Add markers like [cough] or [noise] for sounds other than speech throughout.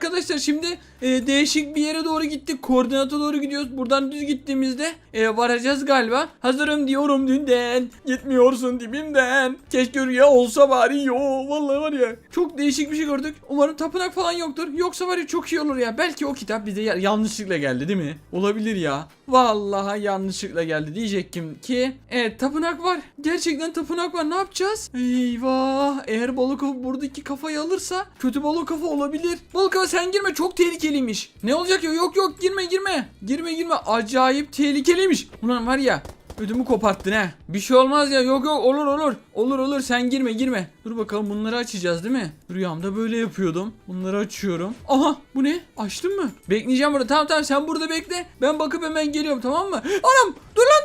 arkadaşlar şimdi e, değişik bir yere doğru gittik. Koordinata doğru gidiyoruz. Buradan düz gittiğimizde e, varacağız galiba. Hazırım diyorum dünden. Gitmiyorsun dibimden. Keşke rüya olsa bari yo. Vallahi var ya. Çok değişik bir şey gördük. Umarım tapınak falan yoktur. Yoksa var ya çok iyi olur ya. Belki o kitap bize ya- yanlışlıkla geldi değil mi? Olabilir ya. Vallahi yanlışlıkla geldi diyecektim ki. Evet tapınak var. Gerçekten tapınak var. Ne yapacağız? Eyvah. Eğer balık buradaki kafayı alırsa kötü balık kafa olabilir. Balık sen girme çok tehlikeliymiş. Ne olacak ya? Yok yok girme girme. Girme girme. Acayip tehlikeliymiş. Ulan var ya Ödümü koparttın ha. Bir şey olmaz ya. Yok yok olur olur. Olur olur sen girme girme. Dur bakalım bunları açacağız değil mi? Rüyamda böyle yapıyordum. Bunları açıyorum. Aha bu ne? Açtın mı? Bekleyeceğim burada. Tamam tamam sen burada bekle. Ben bakıp hemen geliyorum tamam mı? [gasps] Anam dur lan.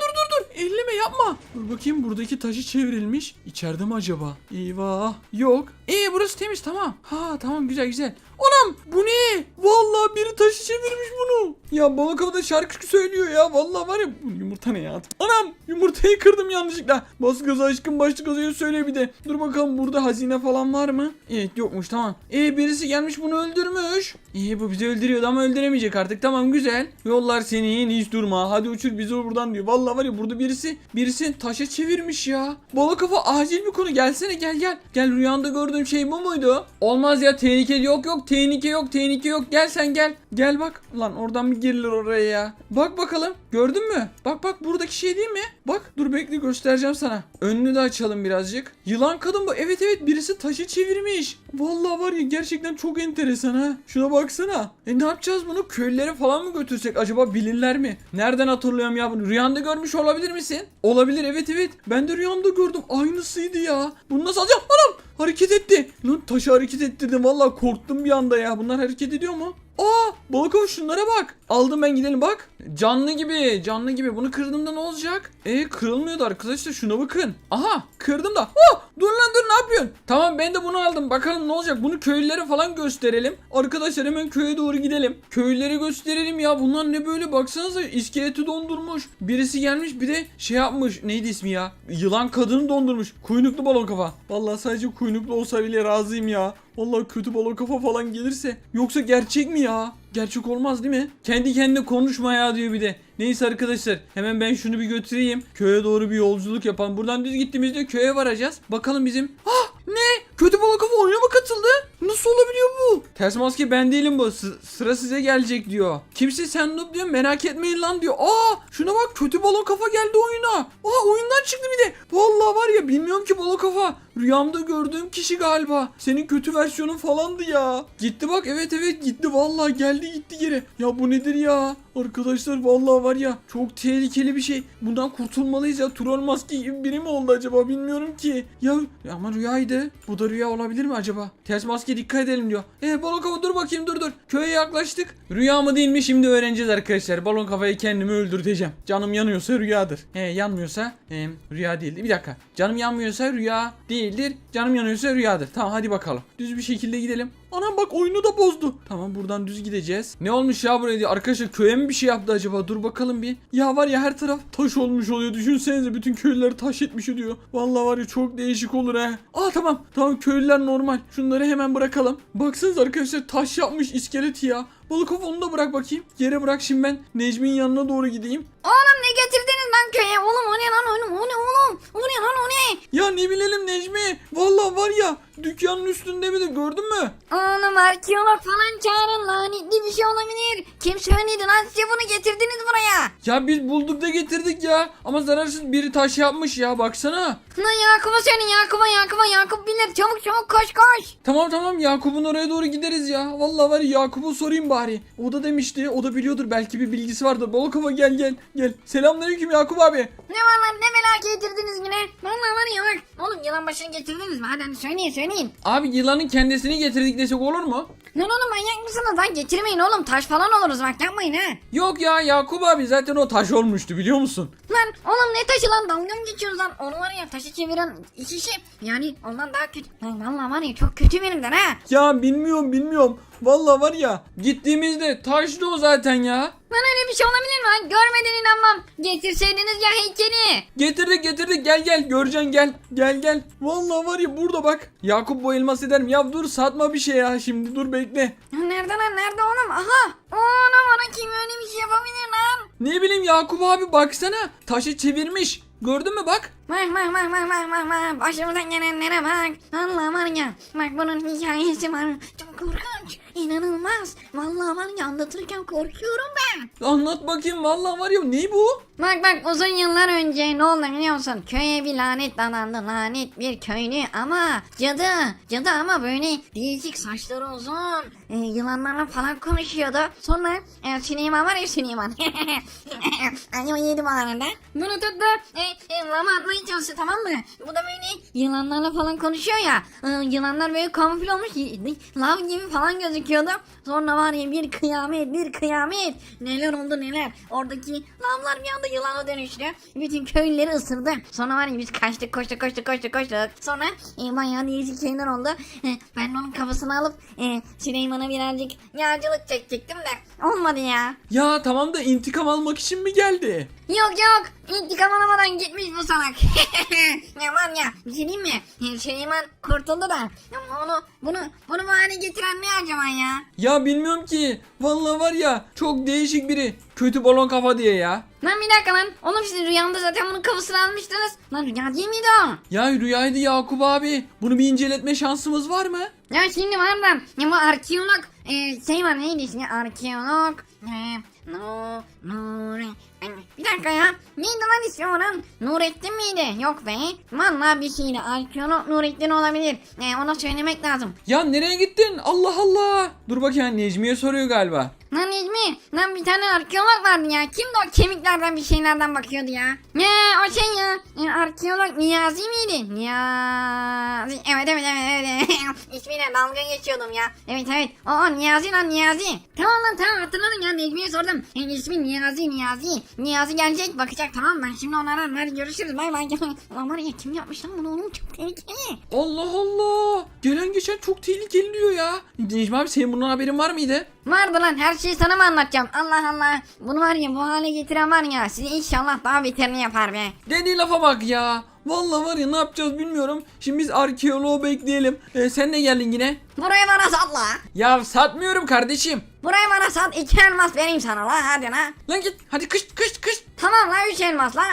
Elleme yapma. Dur bakayım buradaki taşı çevrilmiş. İçeride mi acaba? Eyvah. Yok. İyi burası temiz tamam. Ha tamam güzel güzel. Anam bu ne? Vallahi biri taşı çevirmiş bunu. Ya balık avı da şarkı söylüyor ya. Vallahi var ya bu yumurta ne ya? Anam yumurtayı kırdım yanlışlıkla. Bas gaza aşkım başlık gazayı söyle bir de. Dur bakalım burada hazine falan var mı? Evet yokmuş tamam. E birisi gelmiş bunu öldürmüş. İyi bu bizi öldürüyordu ama öldüremeyecek artık. Tamam güzel. Yollar seni hiç durma. Hadi uçur bizi buradan diyor. Vallahi var ya burada birisi birisi taşa çevirmiş ya. Balık kafa acil bir konu. Gelsene gel gel. Gel rüyanda gördüğüm şey bu muydu? Olmaz ya tehlike yok yok tehlike yok tehlike yok. Gel sen gel. Gel bak. Lan oradan bir girilir oraya ya. Bak bakalım. Gördün mü? Bak bak buradaki şey değil mi? Bak dur bekle göstereceğim sana. Önünü de açalım birazcık. Yılan kadın bu. Evet evet birisi taşı çevirmiş. Vallahi var ya gerçekten çok enteresan ha. Şuna baksana. E ne yapacağız bunu? Köylere falan mı götürsek? Acaba bilirler mi? Nereden hatırlıyorum ya bunu? Rüyanda görmüş olabilir misin? Olabilir evet evet. Ben de rüyamda gördüm. Aynısıydı ya. Bunu nasıl alacağım? Anam! Hareket etti. Lan taşı hareket ettirdim. Vallahi korktum bir anda ya. Bunlar hareket ediyor mu? Aa balık avı şunlara bak. Aldım ben gidelim bak. Canlı gibi canlı gibi. Bunu kırdığımda ne olacak? E kırılmıyordu arkadaşlar şuna bakın. Aha kırdım da. Oh, dur lan dur ne yapıyorsun? Tamam ben de bunu aldım. Bakalım ne olacak? Bunu köylülere falan gösterelim. Arkadaşlar hemen köye doğru gidelim. Köylülere gösterelim ya. Bunlar ne böyle baksanıza iskeleti dondurmuş. Birisi gelmiş bir de şey yapmış. Neydi ismi ya? Yılan kadını dondurmuş. Kuyruklu balon kafa. Vallahi sadece kuyruklu olsa bile razıyım ya. Vallahi kötü balon kafa falan gelirse. Yoksa gerçek mi ya? Gerçek olmaz değil mi? Kendi kendine konuşma ya diyor bir de. Neyse arkadaşlar hemen ben şunu bir götüreyim. Köye doğru bir yolculuk yapalım. Buradan düz gittiğimizde köye varacağız. Bakalım bizim... Ah ne? Kötü balık kafa oyuna mı katıldı? Nasıl olabiliyor bu? Ters maske ben değilim bu. S- sıra size gelecek diyor. Kimse sen noob diyor merak etmeyin lan diyor. Aa şuna bak kötü balon kafa geldi oyuna. Aa oyundan çıktı bir de. Vallahi var ya bilmiyorum ki balon kafa. Rüyamda gördüğüm kişi galiba. Senin kötü versiyonun falandı ya. Gitti bak evet evet gitti vallahi geldi gitti geri. Ya bu nedir ya? Arkadaşlar vallahi var ya çok tehlikeli bir şey. Bundan kurtulmalıyız ya. Troll maske gibi biri mi oldu acaba bilmiyorum ki. Ya ya ama rüyaydı. Bu da rüya olabilir mi acaba? Ters maske dikkat edelim diyor. E balon kafa dur bakayım dur dur. Köye yaklaştık. Rüya mı değil mi şimdi öğreneceğiz arkadaşlar. Balon kafayı kendimi öldürteceğim. Canım yanıyorsa rüyadır. He yanmıyorsa e, rüya değildir. Bir dakika. Canım yanmıyorsa rüya değildir. Canım yanıyorsa rüyadır. Tamam hadi bakalım. Düz bir şekilde gidelim. Anam bak oyunu da bozdu. Tamam buradan düz gideceğiz. Ne olmuş ya buraya diye. Arkadaşlar köye mi bir şey yaptı acaba? Dur bakalım bir. Ya var ya her taraf taş olmuş oluyor. Düşünsenize bütün köylüleri taş etmiş diyor. Vallahi var ya çok değişik olur he. Aa tamam. Tamam köylüler normal. Şunları hemen bırakalım. Baksanıza arkadaşlar taş yapmış iskeleti ya. Balık of onu da bırak bakayım. Yere bırak şimdi ben Necmi'nin yanına doğru gideyim. Oğlum ne getirdiniz lan köye? Oğlum o ne lan oğlum? O ne oğlum? O ne lan o ne? Ya ne bilelim Necmi. Vallahi var ya dükkanın üstünde mi de gördün mü? Oğlum arkeolog falan çağırın lanetli bir şey olabilir. Kim söyledi lan size bunu getirdiniz buraya? Ya biz bulduk da getirdik ya. Ama zararsız biri taş yapmış ya baksana. Lan Yakup'a söyleyin Yakup'a Yakup'a Yakup bilir çabuk çabuk koş koş. Tamam tamam Yakup'un oraya doğru gideriz ya. Vallahi var ya Yakup'u sorayım bari. O da demişti. O da biliyordur. Belki bir bilgisi vardır. Balıkova gel gel. Gel. Selamünaleyküm Yakup abi. Ne var lan ne merak getirdiniz yine? Vallahi var ya bak. Oğlum yılan başını getirdiniz mi? Hadi hadi söyleyin söyleyin. Abi yılanın kendisini getirdik desek olur mu? Lan oğlum manyak mısınız lan? Getirmeyin oğlum taş falan oluruz bak yapmayın ha. Yok ya Yakup abi zaten o taş olmuştu biliyor musun? Lan oğlum ne taşı lan dalga mı geçiyorsun lan? Onu var ya taşı çeviren kişi yani ondan daha kötü. Lan valla var ya çok kötü birinden ha. Ya bilmiyorum bilmiyorum. Vallahi var ya gittiğimizde taştı o zaten ya. Lan öyle bir şey olabilir mi lan? Görmeden inanmam. Getirseydiniz ya heykeli. Getirdik getirdik gel gel göreceksin gel gel gel. Vallahi var ya burada bak. Yakup bu elmas eder mi? Ya dur satma bir şey ya şimdi dur bekle. Nerede lan nerede oğlum? Aha. Oğlum bana kim öyle bir şey yapabilir lan? Ne bileyim Yakup abi baksana taşı çevirmiş. Gördün mü bak. Bak bak bak bak bak bak bak başımıza gelenlere bak. Allah var ya bak bunun hikayesi var. Çok korkunç. İnanılmaz. Vallahi var ya anlatırken korkuyorum ben. Anlat bakayım vallahi var ya ne bu? Bak bak uzun yıllar önce ne oldu biliyor musun? Köye bir lanet dadandı. Lanet bir köylü ama cadı. Cadı ama böyle değişik saçları uzun. E, yılanlarla falan konuşuyordu. Sonra e, Süleyman var ya Süleyman. [laughs] O yedi bu arada. Bunu tuttu. E, e, lama atmaya çalıştı tamam mı? Bu da böyle yılanlarla falan konuşuyor ya. E, yılanlar böyle kamufle olmuş. Lav gibi falan gözüküyordu. Sonra var ya bir kıyamet bir kıyamet. Neler oldu neler. Oradaki lavlar bir anda yılana dönüştü. Bütün köylüleri ısırdı. Sonra var ya biz kaçtık koştuk koştuk koştuk koştuk. Sonra e, bayağı değişik şeyler oldu. E, ben onun kafasını alıp e, Süleyman'a birazcık yağcılık çekecektim de. Olmadı ya. Ya tamam da intikam almak için mi geldi? Yok yok intikam alamadan gitmiş bu salak. [laughs] ya var ya bir şey mi? Süleyman kurtuldu da. Onu bunu bunu bu hale getiren ne acaba ya? Ya bilmiyorum ki. Vallahi var ya çok değişik biri. Kötü balon kafa diye ya. Lan bir dakika lan. Oğlum siz rüyamda zaten bunun kafasını almıştınız. Lan rüya değil miydi o? Ya rüyaydı Yakup abi. Bunu bir inceletme şansımız var mı? Ya şimdi var da ya bu arkeolog e, şey var neydi ismi arkeolog e, no, bir dakika ya. Neydi lan ismi onun? Nurettin miydi? Yok be. Vallahi bir şeydi. Arkeolog Nurettin olabilir. E, ona söylemek lazım. Ya nereye gittin? Allah Allah. Dur bakayım Necmiye soruyor galiba. Lan Necmi lan bir tane arkeolog vardı ya. Kimdi o kemiklerden bir şeylerden bakıyordu ya? Ya o şey ya. E, arkeolog Niyazi miydi? Niyazi evet evet evet, evet. [laughs] İsmiyle dalga geçiyordum ya. Evet evet. O, o Niyazi lan Niyazi. Tamam lan tamam hatırladım ya. Necmi'ye sordum. E, ismi Niyazi Niyazi. Niyazi gelecek bakacak. Tamam ben şimdi onlara hadi görüşürüz. Bay bay. [laughs] Ulan var ya kim yapmış lan bunu oğlum? Çok tehlikeli. Allah Allah. Gelen geçen çok tehlikeli diyor ya. Necmi abi senin bundan haberin var mıydı? Vardı lan. Her şeyi sana mı anlatacağım? Allah Allah. Bunu var ya bu hale getiren var ya sizi inşallah daha beterini yapar be. Dediği lafa bak ya. Vallahi var ya ne yapacağız bilmiyorum. Şimdi biz arkeoloğu bekleyelim. Ee, sen ne geldin yine? Burayı bana sat la Ya satmıyorum kardeşim. Burayı bana sat iki elmas vereyim sana la hadi la Lan git hadi kış kış kış. Tamam la üç elmas la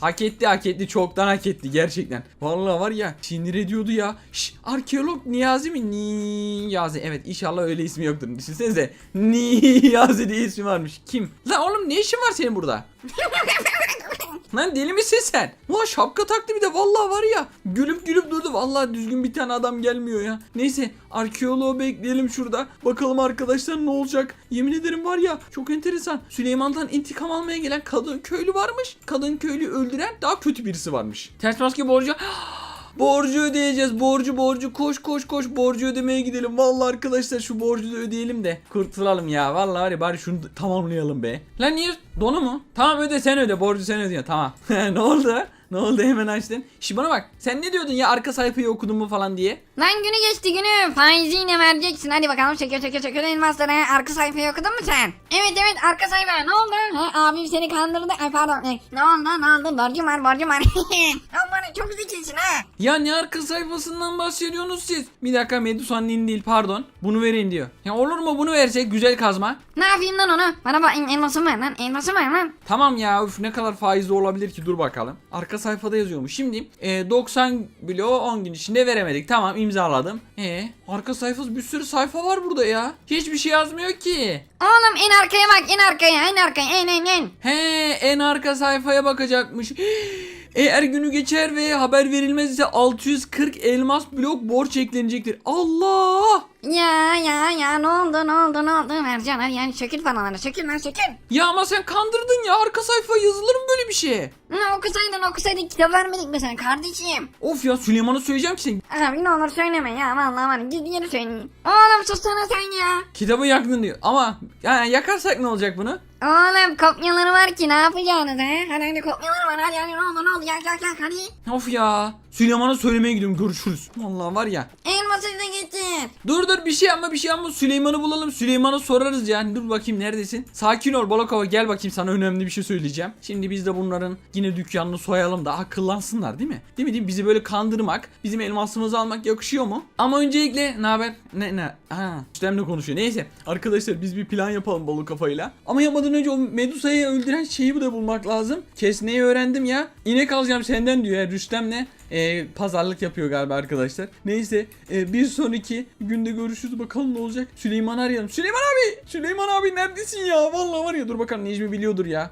Hak etti hak etti çoktan hak etti gerçekten. Vallahi var ya sinir ediyordu ya. Şş, arkeolog Niyazi mi? Niyazi evet inşallah öyle ismi yoktur. Düşünsenize Niyazi diye ismi varmış. Kim? Lan oğlum ne işin var senin burada? [laughs] Lan deli misin sen? Ulan şapka taktı bir de vallahi var ya. Gülüp gülüp durdu. Vallahi düzgün bir tane adam gelmiyor ya. Neyse arkeoloğu bekleyelim şurada. Bakalım arkadaşlar ne olacak. Yemin ederim var ya çok enteresan. Süleyman'dan intikam almaya gelen kadın köylü varmış. Kadın köylü öldüren daha kötü birisi varmış. Ters maske borcu. [gasps] Borcu ödeyeceğiz. Borcu borcu. Koş koş koş borcu ödemeye gidelim. Vallahi arkadaşlar şu borcu da ödeyelim de kurtulalım ya. Vallahi var ya bari şunu tamamlayalım be. Lan niye? Donu mu? Tamam öde sen öde. Borcu sen ödüyorsun. Tamam. [laughs] ne oldu? Ne oldu hemen açtın? Şimdi bana bak. Sen ne diyordun ya arka sayfayı okudun mu falan diye? Lan günü geçti günü faiziyle vereceksin hadi bakalım çekiyor çekiyor çekiyor elmasları arka sayfayı okudun mu sen? Evet evet arka sayfa ne oldu? Ha, abim seni kandırdı ay pardon e, ne oldu ne oldu borcum var borcum var. [laughs] Aman çok zekisin ha. Ya ne arka sayfasından bahsediyorsunuz siz? Bir dakika Medusa'nın değil pardon. Bunu vereyim diyor. Ya olur mu bunu versek güzel kazma. Ne yapayım lan onu? Bana bak elmasımı ver lan elmasımı ver lan. Tamam ya üf ne kadar faizli olabilir ki dur bakalım. Arka sayfada yazıyormuş. Şimdi e, 90 bloğu 10 gün içinde veremedik. Tamam imzaladım. E arka sayfası bir sürü sayfa var burada ya. Hiçbir şey yazmıyor ki. Oğlum en arkaya bak en arkaya en arkaya en en en. He en arka sayfaya bakacakmış. [gasps] Eğer günü geçer ve haber verilmez ise 640 elmas blok borç eklenecektir. Allah! Ya ya ya ne oldu ne oldu ne oldu Mercan hadi yani çekil falan çekil lan çekil. Ya ama sen kandırdın ya arka sayfa yazılır mı böyle bir şey? Ne okusaydın okusaydın kitap vermedik mi sen kardeşim? Of ya Süleyman'a söyleyeceğim ki sen Abi ne olur söyleme ya vallahi var git geri söyleyin. Oğlum sussana sen ya. kitabı yaktın diyor. Ama yani yakarsak ne olacak bunu? Oğlum kopyaları var ki ne yapacaksınız he? Hadi hadi kopyaları var hadi hadi ne oldu ne oldu gel gel gel hadi. Of ya. Süleyman'a söylemeye gidiyorum. Görüşürüz. Vallahi var ya. Elması da getir. Dur dur. Bir şey yapma bir şey yapma Süleyman'ı bulalım. Süleyman'a sorarız yani dur bakayım neredesin? Sakin ol Balakova gel bakayım sana önemli bir şey söyleyeceğim. Şimdi biz de bunların yine dükkanını soyalım da akıllansınlar değil mi? Değil mi? Değil mi? Bizi böyle kandırmak bizim elmasımızı almak yakışıyor mu? Ama öncelikle ne haber? Ne ne? Ha Rüstem'le konuşuyor. Neyse. Arkadaşlar biz bir plan yapalım balık kafayla Ama yapmadan önce o Medusa'yı öldüren şeyi de bulmak lazım. Kesneyi öğrendim ya. İnek alacağım senden diyor. Ya Rüstem'le e, pazarlık yapıyor galiba arkadaşlar. Neyse e, bir sonraki günde görüşürüz bakalım ne olacak. Süleyman arayalım. Süleyman abi! Süleyman abi neredesin ya? Vallahi var ya dur bakalım Necmi biliyordur ya.